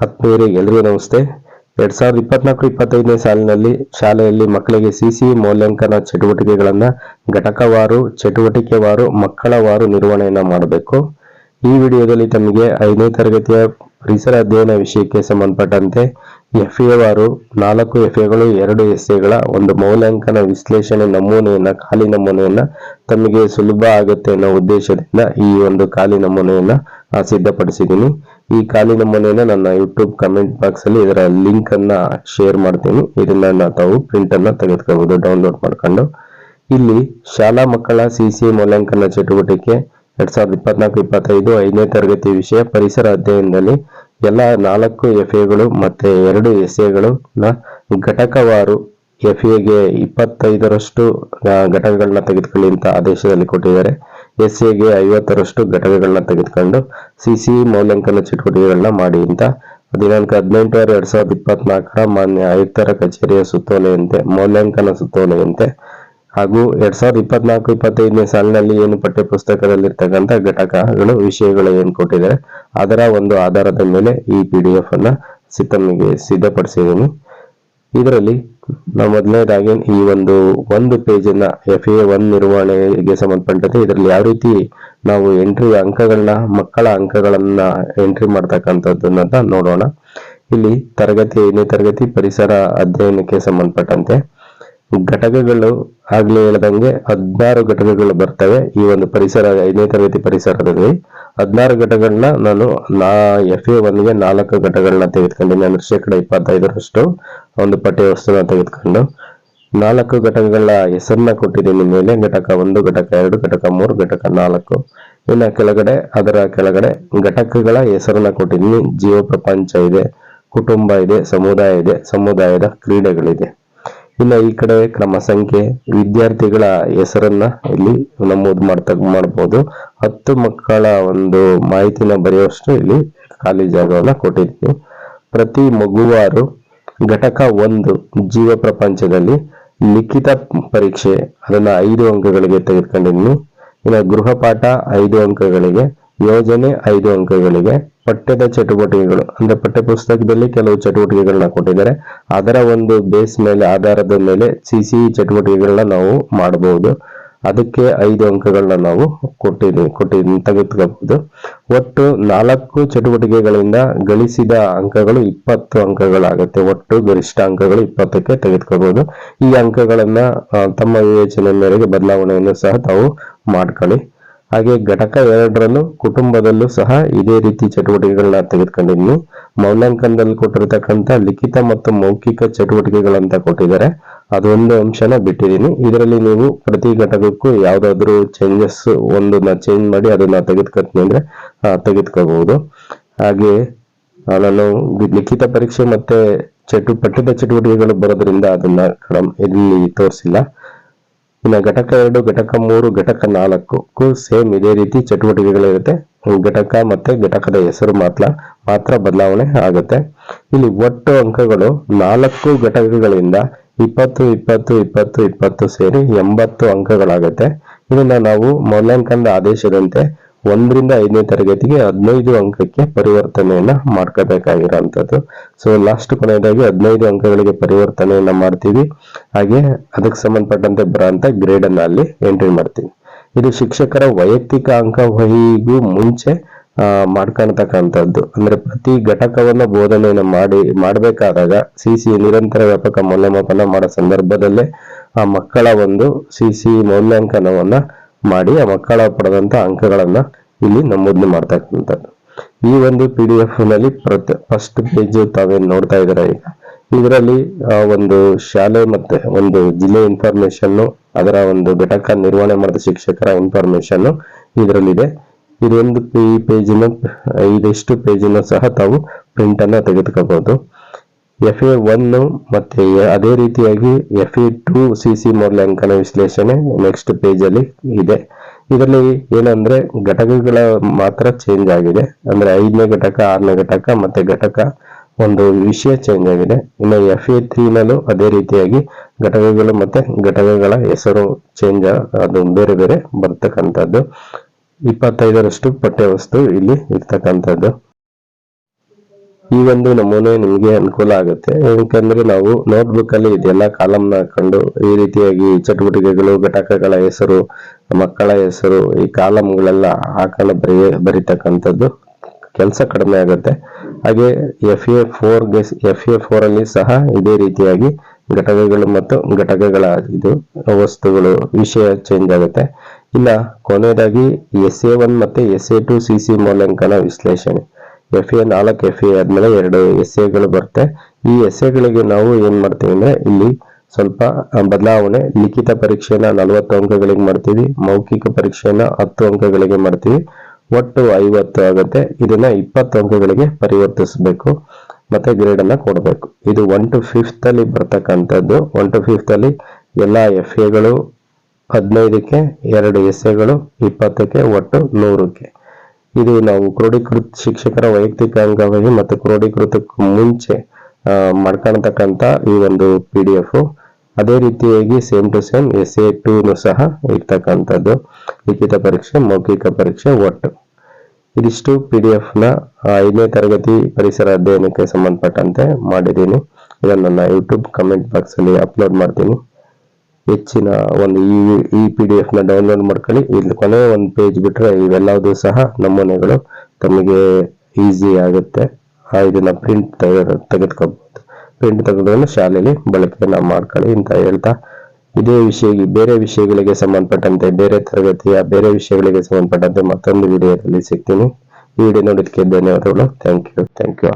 ಆತ್ಮೀಯರಿಗೆ ಎಲ್ರಿಗೂ ನಮಸ್ತೆ ಎರಡ್ ಸಾವಿರದ ಇಪ್ಪತ್ನಾಲ್ಕು ಇಪ್ಪತ್ತೈದನೇ ಸಾಲಿನಲ್ಲಿ ಶಾಲೆಯಲ್ಲಿ ಮಕ್ಕಳಿಗೆ ಸಿಸಿ ಮೌಲ್ಯಾಂಕನ ಚಟುವಟಿಕೆಗಳನ್ನ ಘಟಕವಾರು, ಚಟುವಟಿಕೆವಾರು, ಮಕ್ಕಳವಾರು ನಿರ್ವಹಣೆಯನ್ನ ಮಾಡಬೇಕು. ಈ ವಿಡಿಯೋದಲ್ಲಿ ತಮಗೆ ಐದನೇ ತರಗತಿಯ ಪರಿಸರ ಅಧ್ಯಯನ ವಿಷಯಕ್ಕೆ ಸಂಬಂಧಪಟ್ಟಂತೆ ಎಫ್ ವಾರು, ನಾಲ್ಕು ಎಫ್ ಎಗಳು ಎರಡು ಎಸ್ ಎಗಳ ಒಂದು ಮೌಲ್ಯಾಂಕನ ವಿಶ್ಲೇಷಣೆ ನಮೂನೆಯನ್ನ, ಖಾಲಿ ನಮೂನೆಯನ್ನ ತಮಗೆ ಸುಲಭ ಆಗುತ್ತೆ ಅನ್ನೋ ಉದ್ದೇಶದಿಂದ ಈ ಒಂದು ಖಾಲಿ ನಮೂನೆಯನ್ನ ಸಿದ್ಧಪಡಿಸಿದ್ದೀನಿ. ಈ ಕಾಲಿನ ನಮೂನೆಯನ್ನ ನನ್ನ ಯೂಟ್ಯೂಬ್ ಕಮೆಂಟ್ ಬಾಕ್ಸ್ ಅಲ್ಲಿ ಇದರ ಲಿಂಕ್ ಅನ್ನ ಶೇರ್ ಮಾಡ್ತೀನಿ. ಇದನ್ನ ತಾವು ಪ್ರಿಂಟ್ ಅನ್ನ ತೆಗೆದುಕೋಬಹುದು ಡೌನ್ಲೋಡ್ ಮಾಡ್ಕೊಂಡು. ಇಲ್ಲಿ ಶಾಲಾ ಮಕ್ಕಳ ಸಿಸಿ ಮೌಲ್ಯಾಂಕನ ಚಟುವಟಿಕೆ ಎರಡ್ ಸಾವಿರದ ಇಪ್ಪತ್ನಾಲ್ಕು, ಇಪ್ಪತ್ತೈದು, ಐದನೇ ತರಗತಿ ವಿಷಯ ಪರಿಸರ ಅಧ್ಯಯನದಲ್ಲಿ ಎಲ್ಲ ನಾಲ್ಕು ಎಫ್ ಎಗಳು ಮತ್ತೆ ಎರಡು ಎಸ್ ಎಗಳು ನ ಘಟಕವಾರು ಎಫ್ ಎಗೆ ಇಪ್ಪತ್ತೈದರಷ್ಟು ಘಟಕಗಳನ್ನ ತೆಗೆದುಕೊಳ್ಳಿ ಅಂತ ಆದೇಶದಲ್ಲಿ ಕೊಟ್ಟಿದ್ದಾರೆ. ಎಸ್ ಎಗೆ ಐವತ್ತರಷ್ಟು ಘಟಕಗಳನ್ನ ತೆಗೆದುಕೊಂಡು ಸಿಸಿ ಮೌಲ್ಯಾಂಕನ ಚಟುವಟಿಕೆಗಳನ್ನ ಮಾಡಿ ಅಂತ. ದಿನಾಂಕ ಹದಿನೆಂಟು ಆರು ಎರಡ್ ಸಾವಿರದ ಇಪ್ಪತ್ನಾಲ್ಕರ ಮಾನ್ಯ ಆಯುಕ್ತರ ಕಚೇರಿಯ ಸುತ್ತೋಲೆಯಂತೆ, ಮೌಲ್ಯಾಂಕನ ಸುತ್ತೋಲೆಯಂತೆ. ಹಾಗೂ ಎರಡ್ ಸಾವಿರದ ಇಪ್ಪತ್ನಾಲ್ಕು, ಇಪ್ಪತ್ತೈದನೇ ಸಾಲಿನಲ್ಲಿ ಏನು ಪಠ್ಯ ಪುಸ್ತಕದಲ್ಲಿರ್ತಕ್ಕಂಥ ಘಟಕಗಳು, ವಿಷಯಗಳು ಏನು ಕೊಟ್ಟಿದ್ದಾರೆ, ಅದರ ಒಂದು ಆಧಾರದ ಮೇಲೆ ಈ ಪಿ ಡಿ ಎಫ್ ಅನ್ನ ಸಿದ್ಧಪಡಿಸಿದ್ದೀನಿ. ಇದರಲ್ಲಿ ನಾವು ಮೊದಲನೇದಾಗಿ ಈ ಒಂದು ಒಂದು ಪೇಜಿನ ಅನ್ನ ಎಫ್ ಎ ಒನ್ ನಿರ್ವಹಣೆಗೆ ಸಂಬಂಧಪಟ್ಟಂತೆ ಇದರಲ್ಲಿ ಯಾವ ರೀತಿ ನಾವು ಎಂಟ್ರಿ ಅಂಕಗಳನ್ನ, ಮಕ್ಕಳ ಅಂಕಗಳನ್ನ ಎಂಟ್ರಿ ಮಾಡ್ತಕ್ಕಂಥದ್ದನ್ನ ನೋಡೋಣ. ಇಲ್ಲಿ ತರಗತಿ, ಐದನೇ ತರಗತಿ ಪರಿಸರ ಅಧ್ಯಯನಕ್ಕೆ ಸಂಬಂಧಪಟ್ಟಂತೆ ಘಟಕಗಳು ಆಗ್ಲೇ ಹೇಳ್ದಂಗೆ ಹದಿನಾರು ಘಟಕಗಳು ಬರ್ತವೆ ಈ ಒಂದು ಪರಿಸರ, ಐದನೇ ತರಗತಿ ಪರಿಸರದಲ್ಲಿ. ಹದಿನಾರು ಘಟಕಗಳನ್ನ ನಾನು ನಾ ಎಫ್ ಎ ಒನ್ಗೆ ನಾಲ್ಕು ಘಟಕಗಳನ್ನ ತೆಗೆದುಕೊಂಡಿದ್ದೀನಿ ಅಂದ್ರೆ ಶೇಕಡ ಇಪ್ಪತ್ತೈದರಷ್ಟು. ಒಂದು ಪಠ್ಯ ವಸ್ತುನ ತೆಗೆದುಕೊಂಡು ನಾಲ್ಕು ಘಟಕಗಳ ಹೆಸರನ್ನ ಕೊಟ್ಟಿದ್ದೀನಿ ಮೇಲೆ, ಘಟಕ ಒಂದು, ಘಟಕ ಎರಡು, ಘಟಕ ಮೂರು, ಘಟಕ ನಾಲ್ಕು. ಇನ್ನು ಕೆಳಗಡೆ, ಅದರ ಕೆಳಗಡೆ ಘಟಕಗಳ ಹೆಸರನ್ನ ಕೊಟ್ಟಿದ್ದೀನಿ. ಜೀವ ಪ್ರಪಂಚ ಇದೆ, ಕುಟುಂಬ ಇದೆ, ಸಮುದಾಯ ಇದೆ, ಸಮುದಾಯದ ಕ್ರೀಡೆಗಳಿದೆ. ಇನ್ನು ಈ ಕಡೆ ಕ್ರಮ ಸಂಖ್ಯೆ, ವಿದ್ಯಾರ್ಥಿಗಳ ಹೆಸರನ್ನ ಇಲ್ಲಿ ನಮೂದು ಮಾಡ್ತಾ, ಮಾಡ್ಬೋದು. ಹತ್ತು ಮಕ್ಕಳ ಒಂದು ಮಾಹಿತಿನ ಬರೆಯುವಷ್ಟು ಇಲ್ಲಿ ಖಾಲಿ ಜಾಗವನ್ನ ಕೊಟ್ಟಿದ್ದೀನಿ. ಪ್ರತಿ ಮಗುವಾರು ಘಟಕ ಒಂದು ಜೀವ ಪ್ರಪಂಚದಲ್ಲಿ ಲಿಖಿತ ಪರೀಕ್ಷೆ, ಅದನ್ನ ಐದು ಅಂಕಗಳಿಗೆ ತೆಗೆದುಕೊಂಡಿದ್ದೀನಿ ಇನ್ನು ಗೃಹಪಾಠ ಐದು ಅಂಕಗಳಿಗೆ, ಯೋಜನೆ ಐದು ಅಂಕಗಳಿಗೆ, ಪಠ್ಯದ ಚಟುವಟಿಕೆಗಳು, ಅಂದ್ರೆ ಪಠ್ಯ ಪುಸ್ತಕದಲ್ಲಿ ಕೆಲವು ಚಟುವಟಿಕೆಗಳನ್ನ ಕೊಟ್ಟಿದ್ದಾರೆ. ಅದರ ಒಂದು ಬೇಸ್ ಮೇಲೆ, ಆಧಾರದ ಮೇಲೆ ಸಿಸಿ ಚಟುವಟಿಕೆಗಳನ್ನ ನಾವು ಮಾಡಬಹುದು. ಅದಕ್ಕೆ ಐದು ಅಂಕಗಳನ್ನ ನಾವು ಕೊಟ್ಟಿದ್ದೀವಿ ಕೊಟ್ಟಿದ್ದೀನಿ ತೆಗೆದುಕೋಬಹುದು ಒಟ್ಟು ನಾಲ್ಕು ಚಟುವಟಿಕೆಗಳಿಂದ ಗಳಿಸಿದ ಅಂಕಗಳು ಇಪ್ಪತ್ತು ಅಂಕಗಳಾಗುತ್ತೆ. ಒಟ್ಟು ಗರಿಷ್ಠ ಅಂಕಗಳು ಇಪ್ಪತ್ತಕ್ಕೆ ತೆಗೆದುಕೋಬಹುದು ಈ ಅಂಕಗಳನ್ನ ತಮ್ಮ ವಿವೇಚನೆ ಮೇರೆಗೆ ಬದಲಾವಣೆಯನ್ನು ಸಹ ತಾವು ಮಾಡ್ಕೊಳ್ಳಿ. ಹಾಗೆ ಘಟಕ ಎರಡರಲ್ಲೂ ಕುಟುಂಬದಲ್ಲೂ ಸಹ ಇದೇ ರೀತಿ ಚಟುವಟಿಕೆಗಳನ್ನ ತೆಗೆದುಕೊಂಡಿದ್ವಿ ಮೌಲ್ಯಾಂಕನದಲ್ಲಿ ಕೊಟ್ಟಿರ್ತಕ್ಕಂಥ ಲಿಖಿತ ಮತ್ತು ಮೌಖಿಕ ಚಟುವಟಿಕೆಗಳಂತ ಕೊಟ್ಟಿದ್ದಾರೆ. ಅದೊಂದು ಅಂಶನ ಬಿಟ್ಟಿದ್ದೀನಿ. ಇದರಲ್ಲಿ ನೀವು ಪ್ರತಿ ಘಟಕಕ್ಕೂ ಯಾವ್ದಾದ್ರು ಚೇಂಜಸ್ ಒಂದನ್ನ ಚೇಂಜ್ ಮಾಡಿ ಅದನ್ನ ತೆಗೆದುಕೊತೀನಿ ಅಂದ್ರೆ ತೆಗೆದುಕೋಬಹುದು ಹಾಗೆ ನಾನು ಲಿಖಿತ ಪರೀಕ್ಷೆ ಮತ್ತೆ ಚಟು, ಪಠ್ಯದ ಚಟುವಟಿಕೆಗಳು ಬರೋದ್ರಿಂದ ಅದನ್ನ ಇಲ್ಲಿ ತೋರಿಸಿಲ್ಲ. ಇನ್ನು ಘಟಕ ಎರಡು, ಘಟಕ ಮೂರು, ಘಟಕ ನಾಲ್ಕಕ್ಕೂ ಸೇಮ್ ಇದೇ ರೀತಿ ಚಟುವಟಿಕೆಗಳಿರುತ್ತೆ ಘಟಕ ಮತ್ತೆ ಘಟಕದ ಹೆಸರು ಮಾತ್ರ ಮಾತ್ರ ಬದಲಾವಣೆ ಆಗುತ್ತೆ. ಇಲ್ಲಿ ಒಟ್ಟು ಅಂಕಗಳು ನಾಲ್ಕು ಘಟಕಗಳಿಂದ ಇಪ್ಪತ್ತು ಇಪ್ಪತ್ತು ಇಪ್ಪತ್ತು ಇಪ್ಪತ್ತು ಸೇರಿ ಎಂಬತ್ತು ಅಂಕಗಳಾಗುತ್ತೆ. ಇದನ್ನ ನಾವು ಮೌಲ್ಯಾಂಕನದ ಆದೇಶದಂತೆ ಒಂದರಿಂದ ಐದನೇ ತರಗತಿಗೆ ಹದಿನೈದು ಅಂಕಕ್ಕೆ ಪರಿವರ್ತನೆಯನ್ನ ಮಾಡ್ಕೋಬೇಕಾಗಿರೋಂಥದ್ದು. ಸೊ ಲಾಸ್ಟ್ ಕೊನೆಯದಾಗಿ ಹದಿನೈದು ಅಂಕಗಳಿಗೆ ಪರಿವರ್ತನೆಯನ್ನ ಮಾಡ್ತೀವಿ. ಹಾಗೆ ಅದಕ್ಕೆ ಸಂಬಂಧಪಟ್ಟಂತೆ ಬರೋಂಥ ಗ್ರೇಡ್ ಅನ್ನ ಅಲ್ಲಿ ಎಂಟ್ರಿ ಮಾಡ್ತೀವಿ. ಇದು ಶಿಕ್ಷಕರ ವೈಯಕ್ತಿಕ ಅಂಕವಹಿಗೂ ಮುಂಚೆ ಮಾಡ್ಕೊಳ್ತಕ್ಕಂಥದ್ದು ಅಂದ್ರೆ ಪ್ರತಿ ಘಟಕವನ್ನ ಬೋಧನೆಯನ್ನು ಮಾಡಿ, ಮಾಡಬೇಕಾದಾಗ ಸಿ ಸಿ ನಿರಂತರ ವ್ಯಾಪಕ ಮೌಲ್ಯಮಾಪನ ಮಾಡೋ ಸಂದರ್ಭದಲ್ಲೇ ಆ ಮಕ್ಕಳ ಒಂದು ಸಿ ಸಿ ಮೌಲ್ಯಾಂಕನವನ್ನ ಮಾಡಿ ಆ ಮಕ್ಕಳ ಪಡೆದಂತ ಅಂಕಗಳನ್ನ ಇಲ್ಲಿ ನಮೂದನೆ ಮಾಡ್ತಕ್ಕಂಥದ್ದು. ಈ ಒಂದು ಪಿ ಡಿ ಎಫ್ನಲ್ಲಿ ಪ್ರತಿ ಫಸ್ಟ್ ಪೇಜ್ ತಾವೇನ್ ನೋಡ್ತಾ ಇದ್ದಾರೆ ಈಗ? ಇದರಲ್ಲಿ ಒಂದು ಶಾಲೆ ಮತ್ತೆ ಒಂದು ಜಿಲ್ಲೆ ಇನ್ಫಾರ್ಮೇಶನ್ ಅದರ ಒಂದು ಘಟಕ ನಿರ್ವಹಣೆ ಮಾಡಿದ ಶಿಕ್ಷಕರ ಇನ್ಫಾರ್ಮೇಶನ್ ಇದರಲ್ಲಿದೆ. ಇದೊಂದು ಈ ಪೇಜಿನ ಐದಿಷ್ಟು ಪೇಜಿನ ಸಹ ತಾವು ಪ್ರಿಂಟ್ ಅನ್ನ ತೆಗೆದುಕೋಬಹುದು ಎಫ್ ಎ ಒನ್ ಮತ್ತೆ ಅದೇ ರೀತಿಯಾಗಿ F A two C C ಮೌಲ್ಯಾಂಕನ ವಿಶ್ಲೇಷಣೆ ನೆಕ್ಸ್ಟ್ ಪೇಜ್ ಅಲ್ಲಿ ಇದೆ. ಇದರಲ್ಲಿ ಏನಂದ್ರೆ ಘಟಕಗಳ ಮಾತ್ರ ಚೇಂಜ್ ಆಗಿದೆ. ಅಂದ್ರೆ ಐದನೇ ಘಟಕ, ಆರನೇ ಘಟಕ ಮತ್ತೆ ಘಟಕ ಒಂದು ವಿಷಯ ಚೇಂಜ್ ಆಗಿದೆ. ಇನ್ನು ಎಫ್ ಎ ತ್ರೀ ನಲ್ಲೂ ಅದೇ ರೀತಿಯಾಗಿ ಘಟಕಗಳು ಮತ್ತೆ ಘಟಕಗಳ ಹೆಸರು ಚೇಂಜ್ ಅದು ಬೇರೆ ಬೇರೆ ಬರ್ತಕ್ಕಂಥದ್ದು. ಇಪ್ಪತ್ತೈದರಷ್ಟು ಪಠ್ಯವಸ್ತು ಇಲ್ಲಿ ಇರ್ತಕ್ಕಂಥದ್ದು. ಈ ಒಂದು ನಮೂನೆ ನಿಮಗೆ ಅನುಕೂಲ ಆಗುತ್ತೆ. ಯಾಕಂದ್ರೆ ನಾವು ನೋಟ್ಬುಕ್ ಅಲ್ಲಿ ಇದೆಲ್ಲ ಕಾಲಮ್ನ ಹಾಕೊಂಡು ಈ ರೀತಿಯಾಗಿ ಚಟುವಟಿಕೆಗಳು, ಘಟಕಗಳ ಹೆಸರು, ಮಕ್ಕಳ ಹೆಸರು, ಈ ಕಾಲಮ್ಗಳೆಲ್ಲ ಹಾಕೊಂಡು ಬರೀ ಬರೀತಕ್ಕಂಥದ್ದು ಕೆಲಸ ಕಡಿಮೆ ಆಗುತ್ತೆ. ಹಾಗೆ ಎಫ್ ಎ ಫೋರ್ಗೆ ಎಫ್ ಎ ಫೋರ್ ಅಲ್ಲಿ ಸಹ ಇದೇ ರೀತಿಯಾಗಿ ಘಟಕಗಳು ಮತ್ತು ಘಟಕಗಳ ಇದು ವಸ್ತುಗಳು, ವಿಷಯ ಚೇಂಜ್ ಆಗುತ್ತೆ. ಇಲ್ಲ, ಕೊನೆಯದಾಗಿ ಎಸ್ ಎ ಒನ್ ಮತ್ತೆ S A two C C ಮೌಲ್ಯಾಂಕನ ವಿಶ್ಲೇಷಣೆ. ಎಫ್ ಎ ನಾಲ್ಕು ಎಫ್ ಎ ಆದ್ಮೇಲೆ ಎರಡು ಎಸ್ ಎಗಳು ಬರುತ್ತೆ. ಈ ಎಸ್ ಎಗಳಿಗೆ ನಾವು ಏನ್ ಮಾಡ್ತೀವಿ ಅಂದ್ರೆ ಇಲ್ಲಿ ಸ್ವಲ್ಪ ಬದಲಾವಣೆ, ಲಿಖಿತ ಪರೀಕ್ಷೆನ ನಲವತ್ತು ಅಂಕಗಳಿಗೆ ಮಾಡ್ತೀವಿ, ಮೌಖಿಕ ಪರೀಕ್ಷೆನ ಹತ್ತು ಅಂಕಗಳಿಗೆ ಮಾಡ್ತೀವಿ. ಒಟ್ಟು ಐವತ್ತು ಆಗುತ್ತೆ. ಇದನ್ನ ಇಪ್ಪತ್ತು ಅಂಕಗಳಿಗೆ ಪರಿವರ್ತಿಸಬೇಕು. ಮತ್ತೆ ಗ್ರೇಡ್ ಅನ್ನ ಕೊಡಬೇಕು. ಇದು ಒನ್ ಟು ಫಿಫ್ತ್ ಅಲ್ಲಿ ಬರ್ತಕ್ಕಂಥದ್ದು. ಒನ್ ಟು ಫಿಫ್ತ್ ಅಲ್ಲಿ ಎಲ್ಲಾ ಎಫ್ ಎಗಳು ಹದಿನೈದಕ್ಕೆ ಎರಡು ಎಸ್ ಎಗಳು ಇಪ್ಪತ್ತಕ್ಕೆ ಒಟ್ಟು ನೂರಕ್ಕೆ. ಇದು ನಾವು ಕ್ರೋಢೀಕೃತ ಶಿಕ್ಷಕರ ವೈಯಕ್ತಿಕ ಅಂಗವಾಗಿ ಮತ್ತು ಕ್ರೋಢೀಕೃತಕ್ಕೂ ಮುಂಚೆ ಮಾಡ್ಕೊಳ್ತಕ್ಕಂಥ ಈ ಒಂದು ಪಿ ಡಿ ಎಫ್ ಅದೇ ರೀತಿಯಾಗಿ same to same S A ಟೂನು ಸಹ ಇರ್ತಕ್ಕಂಥದ್ದು. ಲಿಖಿತ ಪರೀಕ್ಷೆ, ಮೌಖಿಕ ಪರೀಕ್ಷೆ ಒಟ್ಟು. ಇದಿಷ್ಟು ಪಿ ಡಿ ಎಫ್ನ ಐದನೇ ತರಗತಿ ಪರಿಸರ ಅಧ್ಯಯನಕ್ಕೆ ಸಂಬಂಧಪಟ್ಟಂತೆ ಮಾಡಿದ್ದೀನಿ. ಇದನ್ನು ನನ್ನ ಯೂಟ್ಯೂಬ್ ಕಮೆಂಟ್ ಬಾಕ್ಸಲ್ಲಿ ಅಪ್ಲೋಡ್ ಮಾಡ್ತೀನಿ. ಹೆಚ್ಚಿನ ಒಂದು ಈ ಪಿ ಡಿ ಎಫ್ನ ಡೌನ್ಲೋಡ್ ಮಾಡ್ಕೊಳ್ಳಿ. ಇಲ್ಲಿ ಕೊನೆ ಒಂದು ಪೇಜ್ ಬಿಟ್ಟರೆ ಇವೆಲ್ಲವೂ ಸಹ ನಮೂನೆಗಳು ತಮಗೆ ಈಸಿ ಆಗುತ್ತೆ. ಇದನ್ನ ಪ್ರಿಂಟ್ ತೆಗೆದುಕೋಬಹುದು ಪ್ರಿಂಟ್ ತೆಗೆದುಕೊಂಡು ಶಾಲೆಯಲ್ಲಿ ಬಳಕೆಯನ್ನ ಮಾಡ್ಕೊಳ್ಳಿ ಅಂತ ಹೇಳ್ತಾ ಇದೇ ವಿಷಯ ಬೇರೆ ವಿಷಯಗಳಿಗೆ ಸಂಬಂಧಪಟ್ಟಂತೆ, ಬೇರೆ ತರಗತಿಯ ಬೇರೆ ವಿಷಯಗಳಿಗೆ ಸಂಬಂಧಪಟ್ಟಂತೆ ಮತ್ತೊಂದು ವಿಡಿಯೋದಲ್ಲಿ ಸಿಗ್ತೀನಿ. ಈ ವಿಡಿಯೋ ನೋಡೋದಕ್ಕೆ ಧನ್ಯವಾದಗಳು. Thank you thank you